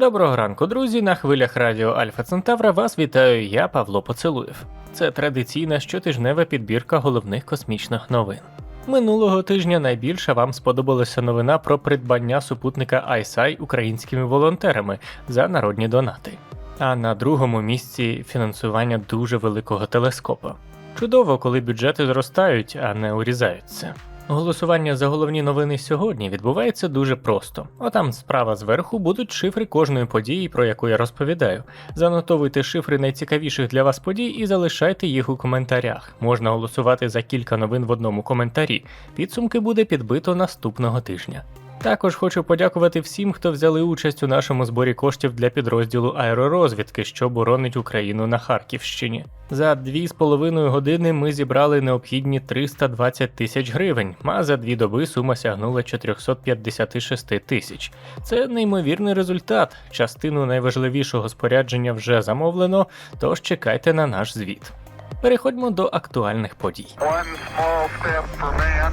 Доброго ранку, друзі. На хвилях радіо Альфа Центавра вас вітаю я, Павло Поцелуєв. Це традиційна щотижнева підбірка головних космічних новин. Минулого тижня найбільше вам сподобалася новина про придбання супутника ISI українськими волонтерами за народні донати. А на другому місці фінансування дуже великого телескопа. Чудово, коли бюджети зростають, а не урізаються. Голосування за головні новини сьогодні відбувається дуже просто. Отам справа зверху будуть шифри кожної події, про яку я розповідаю. Занотовуйте шифри найцікавіших для вас подій і залишайте їх у коментарях. Можна голосувати за кілька новин в одному коментарі. Підсумки буде підбито наступного тижня. Також хочу подякувати всім, хто взяли участь у нашому зборі коштів для підрозділу аеророзвідки, що боронить Україну на Харківщині. За дві з половиною години ми зібрали необхідні 320 тисяч гривень, а за дві доби сума сягнула 456 тисяч. Це неймовірний результат. Частину найважливішого спорядження вже замовлено, тож чекайте на наш звіт. Переходьмо до актуальних подій. Man.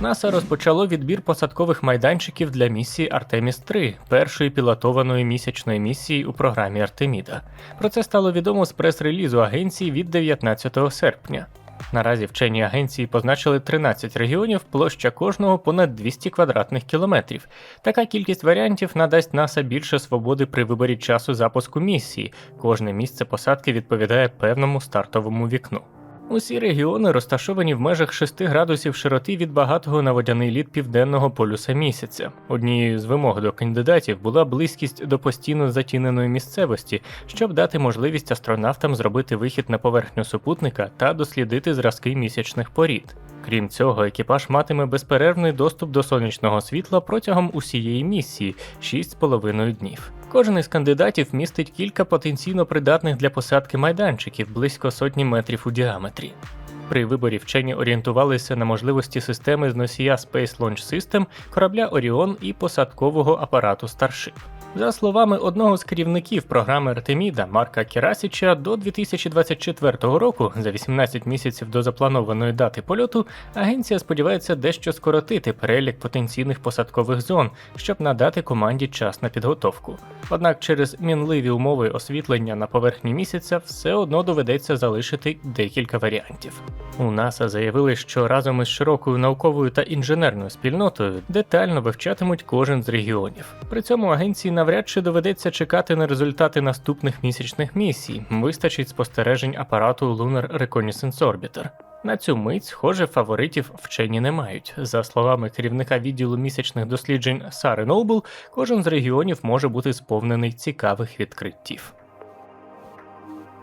НАСА розпочало відбір посадкових майданчиків для місії Артеміс 3 першої пілотованої місячної місії у програмі Артеміда. Про це стало відомо з прес-релізу агенції від 19 серпня. Наразі вчені агенції позначили 13 регіонів, площа кожного понад 200 квадратних кілометрів. Така кількість варіантів надасть НАСА більше свободи при виборі часу запуску місії. Кожне місце посадки відповідає певному стартовому вікну. Усі регіони розташовані в межах 6 градусів широти від багатого на водяний лід південного полюса місяця. Однією з вимог до кандидатів була близькість до постійно затіненої місцевості, щоб дати можливість астронавтам зробити вихід на поверхню супутника та дослідити зразки місячних порід. Крім цього, екіпаж матиме безперервний доступ до сонячного світла протягом усієї місії 6,5 днів. Кожен із кандидатів містить кілька потенційно придатних для посадки майданчиків близько сотні метрів у діаметрі. При виборі вчені орієнтувалися на можливості системи з носія Space Launch System, корабля Оріон і посадкового апарату Starship. За словами одного з керівників програми Артеміда Марка Керасіча, до 2024 року, за 18 місяців до запланованої дати польоту, агенція сподівається дещо скоротити перелік потенційних посадкових зон, щоб надати команді час на підготовку. Однак через мінливі умови освітлення на поверхні місяця все одно доведеться залишити декілька варіантів. У НАСА заявили, що разом із широкою науковою та інженерною спільнотою детально вивчатимуть кожен з регіонів. При цьому агенції навряд чи доведеться чекати на результати наступних місячних місій. Вистачить спостережень апарату Lunar Reconnaissance Orbiter. На цю мить, схоже, фаворитів вчені не мають. За словами керівника відділу місячних досліджень Сари Ноубл, кожен з регіонів може бути сповнений цікавих відкриттів.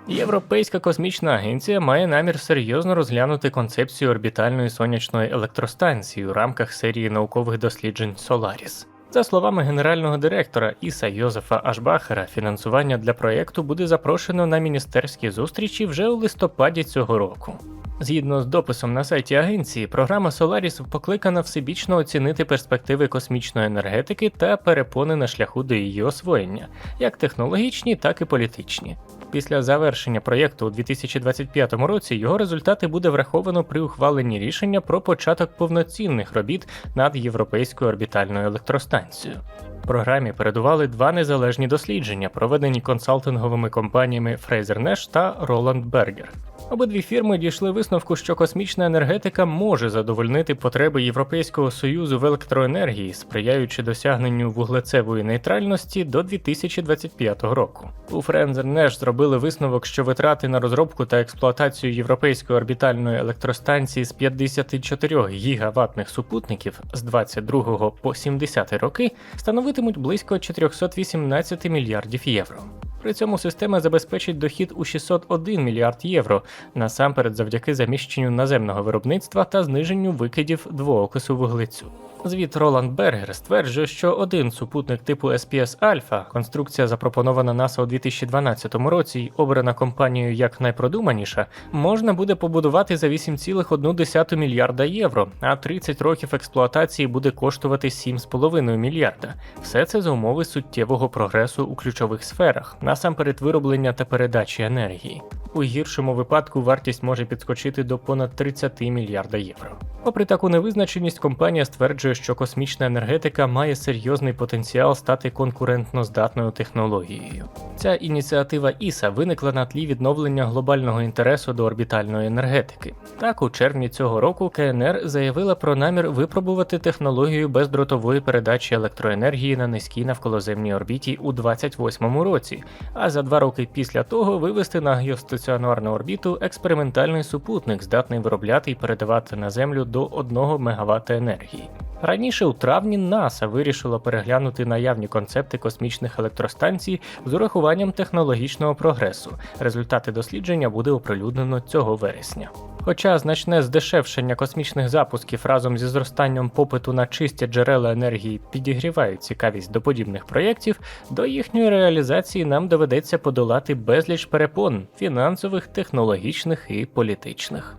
Європейська космічна агенція має намір серйозно розглянути концепцію орбітальної сонячної електростанції у рамках серії наукових досліджень Solaris. За словами генерального директора Іса Йозефа Ашбахера, фінансування для проєкту буде запрошено на міністерські зустрічі вже у листопаді цього року. Згідно з дописом на сайті агенції, програма Solaris покликана всебічно оцінити перспективи космічної енергетики та перепони на шляху до її освоєння, як технологічні, так і політичні. Після завершення проєкту у 2025 році його результати буде враховано при ухваленні рішення про початок повноцінних робіт над європейською орбітальною електростанцією. Програмі передували два незалежні дослідження, проведені консалтинговими компаніями Fraser Nash та Roland Berger. Обидві фірми дійшли висновку, що космічна енергетика може задовольнити потреби Європейського союзу в електроенергії, сприяючи досягненню вуглецевої нейтральності до 2025 року. У Fraser Nash зробили висновок, що витрати на розробку та експлуатацію європейської орбітальної електростанції з 54 гігаватних супутників з 22 по 70 роки становитимуть близько 418 мільярдів євро. При цьому система забезпечить дохід у 601 мільярд євро, насамперед завдяки заміщенню наземного виробництва та зниженню викидів двоокису вуглецю. Звіт Роланд Бергер стверджує, що один супутник типу SPS Alpha, конструкція запропонована НАСА у 2012 році і обрана компанією як найпродуманіша, можна буде побудувати за 8,1 мільярда євро, а 30 років експлуатації буде коштувати 7,5 мільярда. Все це за умови суттєвого прогресу у ключових сферах, насамперед вироблення та передачі енергії. У гіршому випадку вартість може підскочити до понад 30 мільярда євро. Попри таку невизначеність, компанія стверджує, що космічна енергетика має серйозний потенціал стати конкурентно здатною технологією. Ця ініціатива ІСА виникла на тлі відновлення глобального інтересу до орбітальної енергетики. Так, у червні цього року КНР заявила про намір випробувати технологію бездротової передачі електроенергії на низькій навколоземній орбіті у 28-му році, а за два роки після того вивести на геостаціонарну орбіту експериментальний супутник, здатний виробляти і передавати на Землю до 1 МВт енергії. Раніше у травні НАСА вирішило переглянути наявні концепти космічних електростанцій з урахуванням технологічного прогресу. Результати дослідження буде оприлюднено цього вересня. Хоча значне здешевшення космічних запусків разом зі зростанням попиту на чисті джерела енергії підігрівають цікавість до подібних проєктів, до їхньої реалізації нам доведеться подолати безліч перепон фінансових, технологічних і політичних.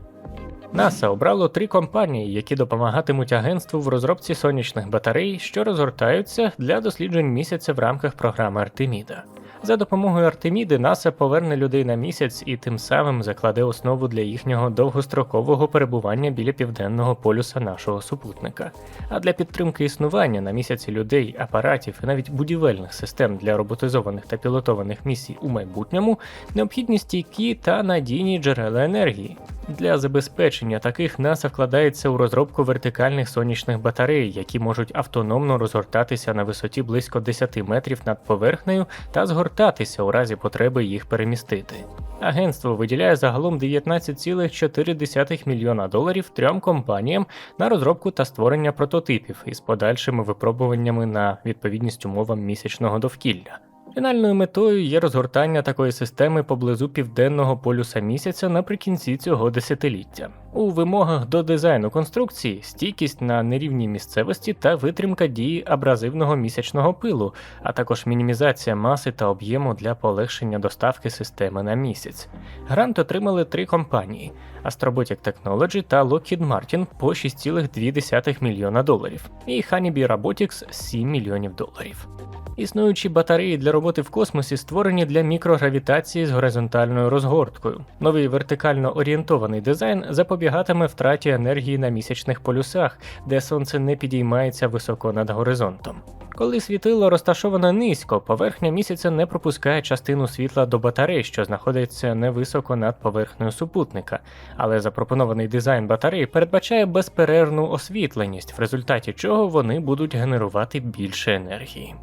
НАСА обрало три компанії, які допомагатимуть агентству в розробці сонячних батарей, що розгортаються для досліджень місяця в рамках програми Артеміда. За допомогою Артеміди НАСА поверне людей на місяць і тим самим закладе основу для їхнього довгострокового перебування біля південного полюса нашого супутника. А для підтримки існування на місяці людей, апаратів і навіть будівельних систем для роботизованих та пілотованих місій у майбутньому необхідні стійкі та надійні джерела енергії. Для забезпечення таких НАСА вкладається у розробку вертикальних сонячних батарей, які можуть автономно розгортатися на висоті близько 10 метрів над поверхнею та згортатися у разі потреби їх перемістити. Агентство виділяє загалом 19,4 мільйона доларів трьом компаніям на розробку та створення прототипів із подальшими випробуваннями на відповідність умовам місячного довкілля. Фінальною метою є розгортання такої системи поблизу південного полюса місяця наприкінці цього десятиліття. У вимогах до дизайну конструкції стійкість на нерівній місцевості та витримка дії абразивного місячного пилу, а також мінімізація маси та об'єму для полегшення доставки системи на місяць. Грант отримали три компанії: Astrobotic Technology та Lockheed Martin по 6,2 мільйона доларів, і Honeybee Robotics 7 мільйонів доларів. Існуючі батареї для роботи в космосі створені для мікрогравітації з горизонтальною розгорткою. Новий вертикально орієнтований дизайн запобігатиме втраті енергії на місячних полюсах, де сонце не підіймається високо над горизонтом. Коли світило розташоване низько, поверхня місяця не пропускає частину світла до батарей, що знаходиться невисоко над поверхнею супутника, але запропонований дизайн батарей передбачає безперервну освітленість, в результаті чого вони будуть генерувати більше енергії.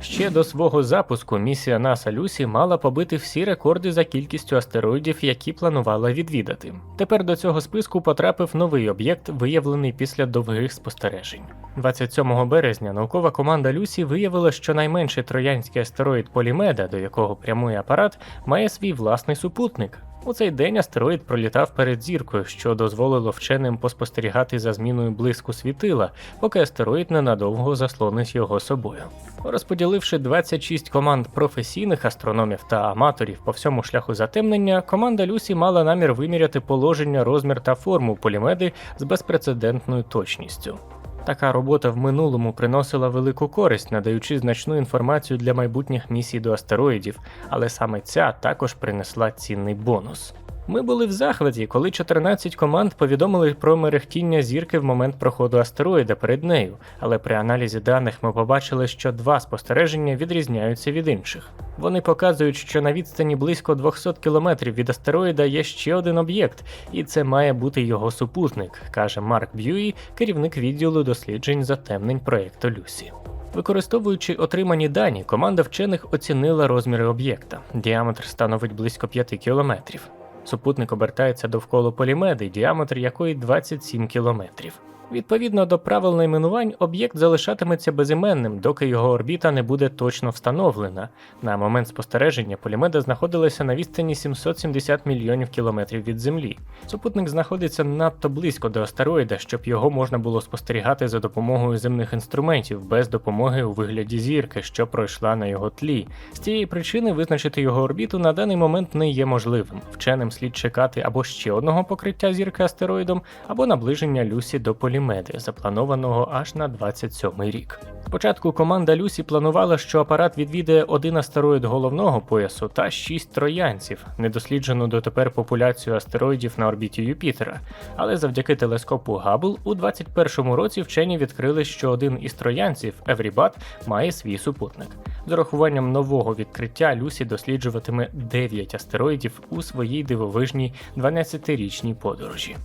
Ще до свого запуску місія NASA Люсі мала побити всі рекорди за кількістю астероїдів, які планувала відвідати. Тепер до цього списку потрапив новий об'єкт, виявлений після довгих спостережень. 27 березня наукова команда Люсі виявила, що найменший троянський астероїд Полімеда, до якого прямує апарат, має свій власний супутник. У цей день астероїд пролітав перед зіркою, що дозволило вченим поспостерігати за зміною блиску світила, поки астероїд ненадовго заслонить його собою. Розподіливши 26 команд професійних астрономів та аматорів по всьому шляху затемнення, команда Люсі мала намір виміряти положення, розмір та форму полімеди з безпрецедентною точністю. Така робота в минулому приносила велику користь, надаючи значну інформацію для майбутніх місій до астероїдів, але саме ця також принесла цінний бонус. Ми були в захваті, коли 14 команд повідомили про мерехтіння зірки в момент проходу астероїда перед нею, але при аналізі даних ми побачили, що два спостереження відрізняються від інших. Вони показують, що на відстані близько 200 кілометрів від астероїда є ще один об'єкт, і це має бути його супутник, каже Марк Б'юї, керівник відділу досліджень затемнень проєкту Люсі. Використовуючи отримані дані, команда вчених оцінила розміри об'єкта. Діаметр становить близько 5 кілометрів. Супутник обертається довкола полімеди, діаметр якої 27 кілометрів. Відповідно до правил найменувань, об'єкт залишатиметься безіменним, доки його орбіта не буде точно встановлена. На момент спостереження полімеда знаходилася на відстані 770 мільйонів кілометрів від Землі. Супутник знаходиться надто близько до астероїда, щоб його можна було спостерігати за допомогою земних інструментів без допомоги у вигляді зірки, що пройшла на його тлі. З цієї причини визначити його орбіту на даний момент не є можливим. Вченим слід чекати або ще одного покриття зірки астероїдом, або наближення Люсі до полімеди. Галімеди, запланованого аж на 27-й рік. Спочатку команда Люсі планувала, що апарат відвідає один астероїд головного поясу та шість троянців, недосліджену дотепер популяцію астероїдів на орбіті Юпітера. Але завдяки телескопу Габл у 21-му році вчені відкрили, що один із троянців, Еврібат, має свій супутник. З урахуванням нового відкриття Люсі досліджуватиме 9 астероїдів у своїй дивовижній 12-річній подорожі.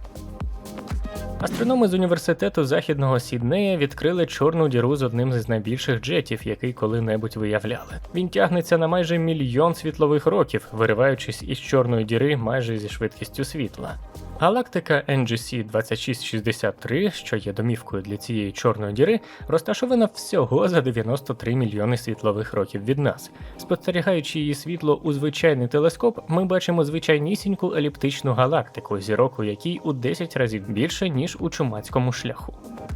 Астрономи з університету західного Сіднея відкрили чорну діру з одним з найбільших джетів, який коли-небудь виявляли. Він тягнеться на майже мільйон світлових років, вириваючись із чорної діри майже зі швидкістю світла. Галактика NGC 2663, що є домівкою для цієї чорної діри, розташована всього за 93 мільйони світлових років від нас. Спостерігаючи її світло у звичайний телескоп, ми бачимо звичайнісіньку еліптичну галактику, зірок у якій у 10 разів більше, ніж у чумацькому шляху.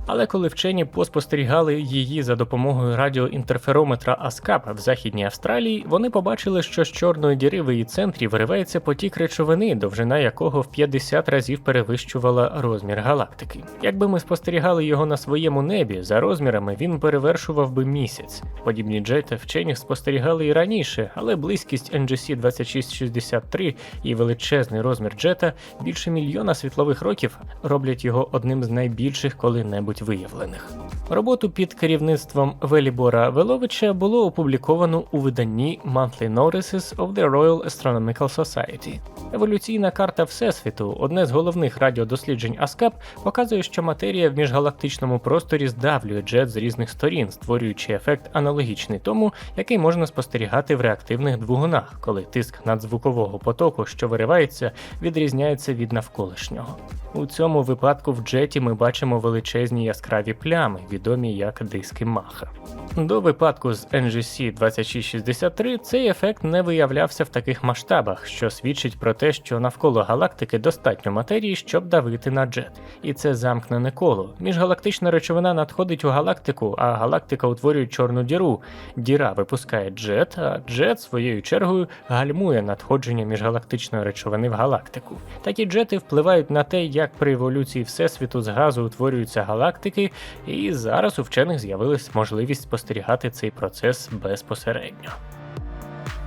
Але коли вчені поспостерігали її за допомогою радіоінтерферометра АСКАП в Західній Австралії, вони побачили, що з чорної діри в її центрі виривається потік речовини, довжина якого в 50 разів перевищувала розмір галактики. Якби ми спостерігали його на своєму небі, за розмірами він перевершував би місяць. Подібні джети вчені спостерігали і раніше, але близькість NGC 2663 і величезний розмір джета більше мільйона світлових років роблять його одним з найбільших коли-небудь виявлених. Роботу під керівництвом Велібора Веловича було опубліковано у виданні Monthly Notices of the Royal Astronomical Society. Еволюційна карта Всесвіту, одне з головних радіодосліджень АСКАП, показує, що матерія в міжгалактичному просторі здавлює джет з різних сторін, створюючи ефект аналогічний тому, який можна спостерігати в реактивних двигунах, коли тиск надзвукового потоку, що виривається, відрізняється від навколишнього. У цьому випадку в джеті ми бачимо величезні яскраві плями, відомі як диски Маха. До випадку з NGC 2663 цей ефект не виявлявся в таких масштабах, що свідчить про те, що навколо галактики достатньо матерії, щоб давити на джет. І це замкнене коло. Міжгалактична речовина надходить у галактику, а галактика утворює чорну діру. Діра випускає джет, а джет своєю чергою гальмує надходження міжгалактичної речовини в галактику. Такі джети впливають на те, як при еволюції Всесвіту з газу утворюються галактики, і зараз у вчених з'явилась можливість спостерігати цей процес безпосередньо.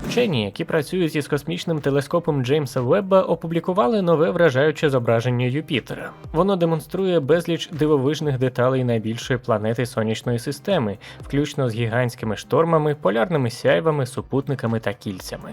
Вчені, які працюють із космічним телескопом Джеймса Вебба, опублікували нове вражаюче зображення Юпітера. Воно демонструє безліч дивовижних деталей найбільшої планети сонячної системи, включно з гігантськими штормами, полярними сяйвами, супутниками та кільцями.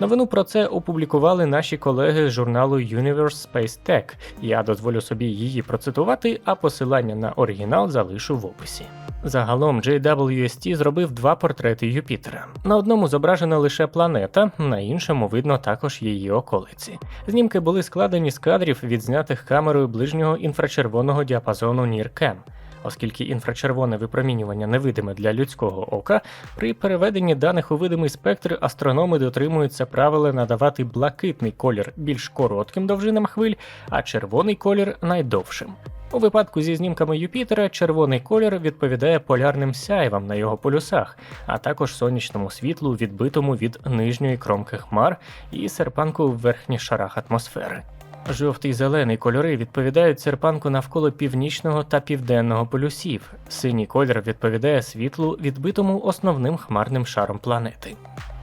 Новину про це опублікували наші колеги з журналу Universe Space Tech. Я дозволю собі її процитувати, а посилання на оригінал залишу в описі. Загалом JWST зробив два портрети Юпітера. На одному зображена лише планета, на іншому видно також її околиці. Знімки були складені з кадрів, відзнятих камерою ближнього інфрачервоного діапазону NIRCam. Оскільки інфрачервоне випромінювання невидиме для людського ока, при переведенні даних у видимий спектр астрономи дотримуються правила надавати блакитний колір більш коротким довжинам хвиль, а червоний колір найдовшим. У випадку зі знімками Юпітера червоний колір відповідає полярним сяйвам на його полюсах, а також сонячному світлу, відбитому від нижньої кромки хмар і серпанку в верхніх шарах атмосфери. Жовтий зелений кольори відповідають серпанку навколо північного та південного полюсів. Синій колір відповідає світлу, відбитому основним хмарним шаром планети.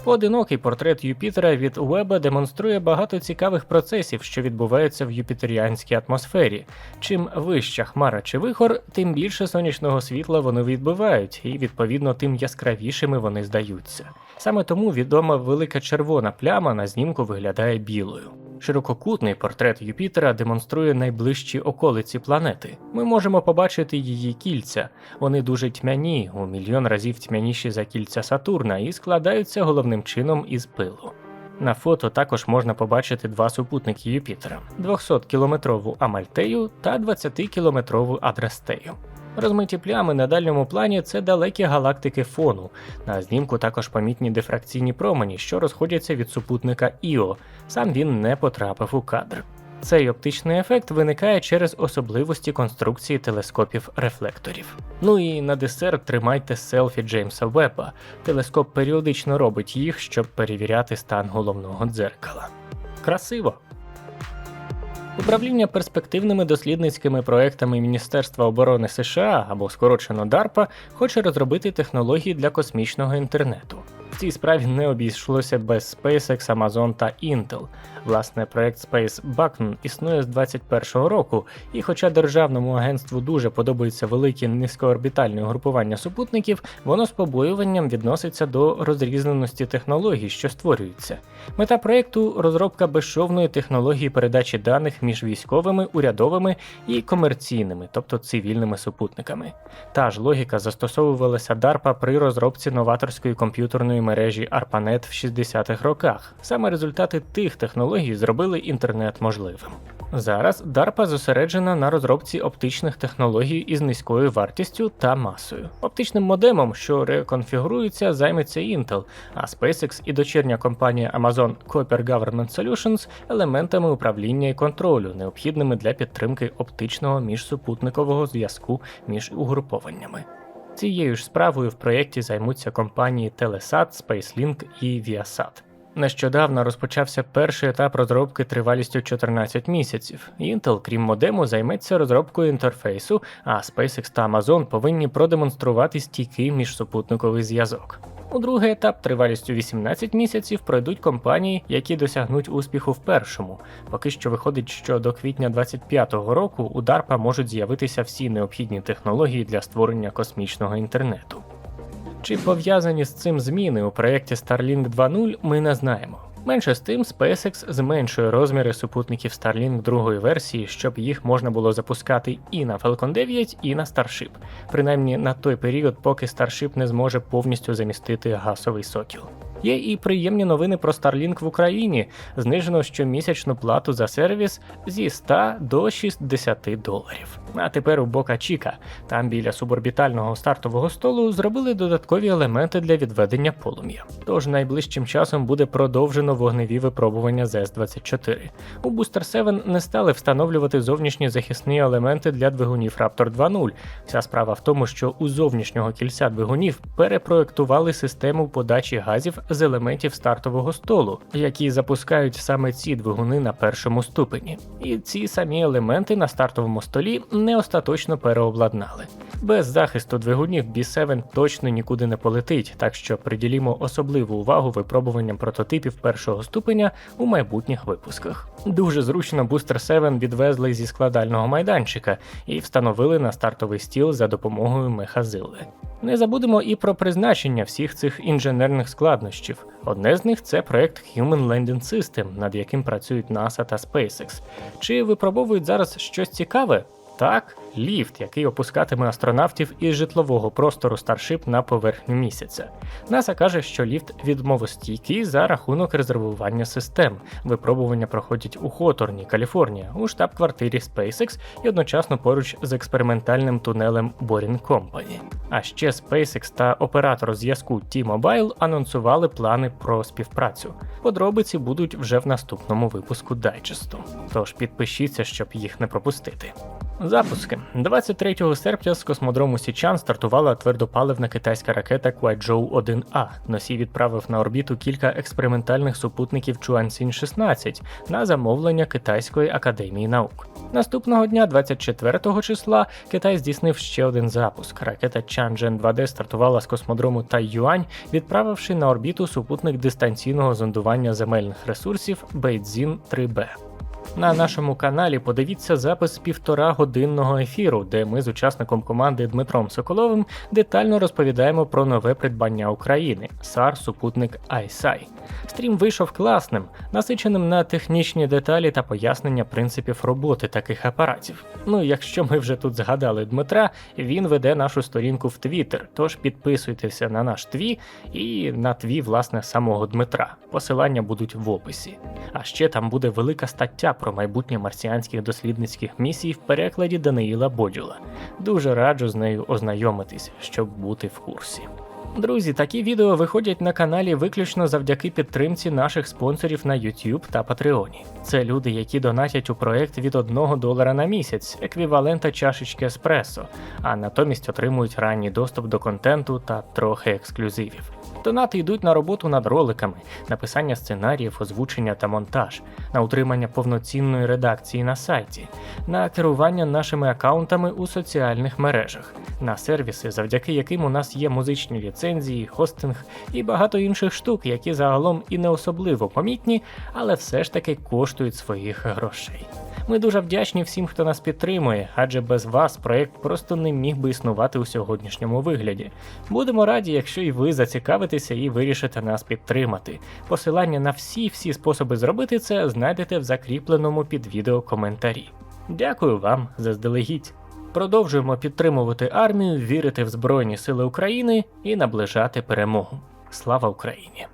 Поодинокий портрет Юпітера від Уеба демонструє багато цікавих процесів, що відбуваються в юпітеріанській атмосфері. Чим вища хмара чи вихор, тим більше сонячного світла вони відбивають, і відповідно тим яскравішими вони здаються. Саме тому відома велика червона пляма на знімку виглядає білою. Ширококутний портрет Юпітера демонструє найближчі околиці планети. Ми можемо побачити її кільця. Вони дуже тьмяні, у мільйон разів тьмяніші за кільця Сатурна, і складаються головним чином із пилу. На фото також можна побачити два супутники Юпітера: 200-кілометрову Амальтею та 20-кілометрову Адрастею. Розмиті плями на дальньому плані це далекі галактики фону. На знімку також помітні дифракційні промені, що розходяться від супутника Іо. Сам він не потрапив у кадр. Цей оптичний ефект виникає через особливості конструкції телескопів рефлекторів. Ну і на десерт тримайте селфі Джеймса Вебба. Телескоп періодично робить їх, щоб перевіряти стан головного дзеркала. Красиво! Управління перспективними дослідницькими проектами Міністерства оборони США або скорочено DARPA хоче розробити технології для космічного інтернету. Цій справі не обійшлося без SpaceX, Amazon та Intel. Власне, проект Space Buckton існує з 2021 року, і хоча державному агентству дуже подобаються великі низькоорбітальні угрупування супутників, воно з побоюванням відноситься до розрізненості технологій, що створюються. Мета проекту розробка безшовної технології передачі даних між військовими, урядовими і комерційними, тобто цивільними супутниками. Та ж логіка застосовувалася DARPA при розробці новаторської комп'ютерної мережі ARPANET в 60-х роках. Саме результати тих технологій зробили інтернет можливим. Зараз DARPA зосереджена на розробці оптичних технологій із низькою вартістю та масою. Оптичним модемом, що реконфігурується, займеться Intel, а SpaceX і дочірня компанія Amazon Cooper Government Solutions елементами управління і контролю, необхідними для підтримки оптичного міжсупутникового зв'язку між угрупованнями. Цією ж справою в проєкті займуться компанії Telesat, SpaceLink і Viasat. Нещодавно розпочався перший етап розробки тривалістю 14 місяців. Intel, крім модему, займеться розробкою інтерфейсу, а SpaceX та Amazon повинні продемонструвати стійкий міжсупутниковий зв'язок. У другий етап тривалістю 18 місяців пройдуть компанії, які досягнуть успіху в першому. Поки що виходить, що до квітня 25-го року у DARPA можуть з'явитися всі необхідні технології для створення космічного інтернету. Чи пов'язані з цим зміни у проєкті Starlink 2.0, ми не знаємо. Менше з тим, SpaceX зменшує розміри супутників Starlink другої версії, щоб їх можна було запускати і на Falcon 9, і на Starship, принаймні на той період, поки Starship не зможе повністю замістити гасовий сокіл. Є і приємні новини про Starlink в Україні. Знижено щомісячну плату за сервіс зі 100 до 60 доларів. А тепер у Бока Чіка, там біля суборбітального стартового столу, зробили додаткові елементи для відведення полум'я. Тож найближчим часом буде продовжено вогневі випробування з С-24. У Booster 7 не стали встановлювати зовнішні захисні елементи для двигунів Raptor 2.0. Вся справа в тому, що у зовнішнього кільця двигунів перепроектували систему подачі газів з елементів стартового столу, які запускають саме ці двигуни на першому ступені. І ці самі елементи на стартовому столі не остаточно переобладнали. Без захисту двигунів B7 точно нікуди не полетить, так що приділімо особливу увагу випробуванням прототипів першого ступеня у майбутніх випусках. Дуже зручно Booster 7 відвезли зі складального майданчика і встановили на стартовий стіл за допомогою мехазили. Не забудемо і про призначення всіх цих інженерних складнощів. Одне з них це проект Human Landing System, над яким працюють NASA та SpaceX. Чи випробовують зараз щось цікаве? Так, ліфт, який опускатиме астронавтів із житлового простору Starship на поверхню місяця. НАСА каже, що ліфт відмовостійкий за рахунок резервування систем. Випробування проходять у Хоторні, Каліфорнія, у штаб-квартирі SpaceX і одночасно поруч з експериментальним тунелем Boring Company. А ще SpaceX та оператор зв'язку T-Mobile анонсували плани про співпрацю. Подробиці будуть вже в наступному випуску дайджесту. Тож підпишіться, щоб їх не пропустити. Запуски 23 серпня з космодрому Січан стартувала твердопаливна китайська ракета Kuaizhou 1A. Носій відправив на орбіту кілька експериментальних супутників Чуанцінь 16 на замовлення Китайської академії наук. Наступного дня, 24 числа, Китай здійснив ще один запуск. Ракета Чанчжен 2D стартувала з космодрому Тайюань, відправивши на орбіту супутник дистанційного зондування земельних ресурсів Бейдзін 3B. На нашому каналі подивіться запис півтора годинного ефіру, де ми з учасником команди Дмитром Соколовим детально розповідаємо про нове придбання України SAR супутник ISI. Стрім вийшов класним, насиченим на технічні деталі та пояснення принципів роботи таких апаратів. Ну якщо ми вже тут згадали Дмитра, він веде нашу сторінку в Твіттер, тож підписуйтеся на наш тві і на тві власне самого Дмитра. Посилання будуть в описі. А ще там буде велика стаття про майбутнє марсіанських дослідницьких місій в перекладі Даниїла Бодюла. Дуже раджу з нею ознайомитись, щоб бути в курсі. Друзі, такі відео виходять на каналі виключно завдяки підтримці наших спонсорів на YouTube та Патреоні. Це люди, які донатять у проект від 1 долара на місяць, еквівалента чашечки еспресо, а натомість отримують ранній доступ до контенту та трохи ексклюзивів. Донати йдуть на роботу над роликами, написання сценаріїв, озвучення та монтаж, на утримання повноцінної редакції на сайті, на керування нашими аккаунтами у соціальних мережах, на сервіси, завдяки яким у нас є музичні ліцензії, хостинг і багато інших штук, які загалом і не особливо помітні, але все ж таки коштують своїх грошей. Ми дуже вдячні всім, хто нас підтримує, адже без вас проект просто не міг би існувати у сьогоднішньому вигляді. Будемо раді, якщо і ви зацікавитеся і вирішите нас підтримати. Посилання на всі всі способи зробити це знайдете в закріпленому під відео коментарі. Дякую вам заздалегідь. Продовжуємо підтримувати армію, вірити в Збройні Сили України і наближати перемогу. Слава Україні!